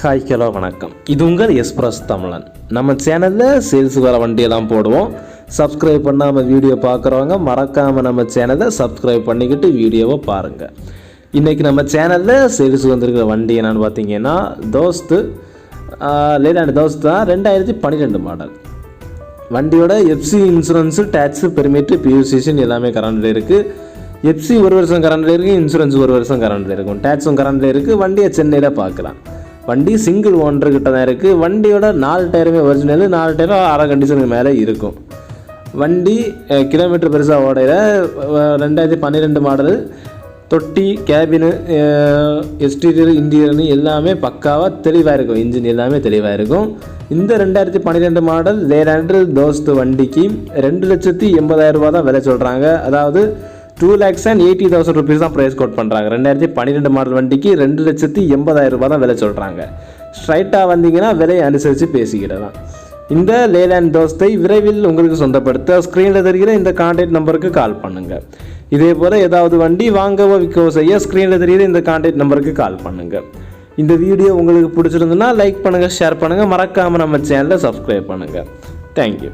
Hi hello வணக்கம். இது உங்கள் எஸ்பிரஸ் தமிழன். நம்ம சேனலில் சேல்ஸ் வர வண்டியெல்லாம் போடுவோம். சப்ஸ்கிரைப் பண்ணாமல் வீடியோ பார்க்குறவங்க மறக்காமல் நம்ம சேனலை சப்ஸ்கிரைப் பண்ணிக்கிட்டு வீடியோவை பாருங்கள் இன்றைக்கி நம்ம சேனலில் சேல்ஸ் வந்திருக்கிற வண்டி என்னென்னு பார்த்தீங்கன்னா தோஸ்து லேலாண்டு தோஸ்து தான் ரெண்டாயிரத்தி பன்னிரெண்டு மாடல் வண்டியோட எஃப்சி இன்சூரன்ஸு டேக்ஸு பெர்மிட்டு பியூசிஷன் எல்லாமே கரண்டில் இருக்குது எஃப்சி ஒரு வருஷம் கரண்டில் இருக்குது இன்சூரன்ஸ் ஒரு வருஷம் கரண்டில் இருக்கும். டேக்ஸும் கரண்டில் இருக்குது வண்டியை சென்னையில் பார்க்கலாம். வண்டி சிங்கிள் ஓனர் கிட்ட தான் இருக்குது வண்டியோட நாலு டயருமே ஒரிஜினல் நாலு டயரும் அரை கண்டிஷனுக்கு மேலே இருக்கும். வண்டி கிலோமீட்டர் பெருசாக ஓடையில் ரெண்டாயிரத்தி பன்னிரெண்டு மாடல் தொட்டி கேபினு எக்ஸ்டீரியர் இன்டீரியர்னு எல்லாமே பக்காவாக தெளிவாக இருக்கும். இன்ஜின் எல்லாமே தெளிவாக இருக்கும். இந்த ரெண்டாயிரத்தி பன்னிரெண்டு மாடல் லேலாண்டு தோஸ்து வண்டிக்கு ரெண்டு லட்சத்தி எண்பதாயிரம் ரூபா தான் விலை சொல்கிறாங்க அதாவது two lakhs and eighty thousand rupees தான் ப்ரைஸ் கோட் பண்ணுறாங்க ரெண்டாயிரத்தி பன்னிரெண்டு மாடல் வண்டிக்கு ரெண்டு லட்சத்தி எண்பதாயிரம் ரூபா தான் விலை சொல்கிறாங்க ஸ்ட்ரைட்டாக வந்தீங்கன்னா விலையை அனுசரித்து பேசிக்கிடலாம். இந்த லேலேண்ட் தோஸ்தை விரைவில் உங்களுக்கு சொந்தப்படுத்த ஸ்க்ரீனில் தெரிகிற இந்த கான்டாக்ட் நம்பருக்கு கால் பண்ணுங்கள் இதே போல் ஏதாவது வண்டி வாங்கவோ விற்கவோ செய்ய ஸ்க்ரீனில் தெரிகிற இந்த கான்டாக்ட் நம்பருக்கு கால் பண்ணுங்கள் இந்த வீடியோ உங்களுக்கு பிடிச்சிருந்துன்னா லைக் பண்ணுங்கள் ஷேர் பண்ணுங்கள் மறக்காமல் நம்ம சேனலை சப்ஸ்கிரைப் பண்ணுங்கள் தேங்க்யூ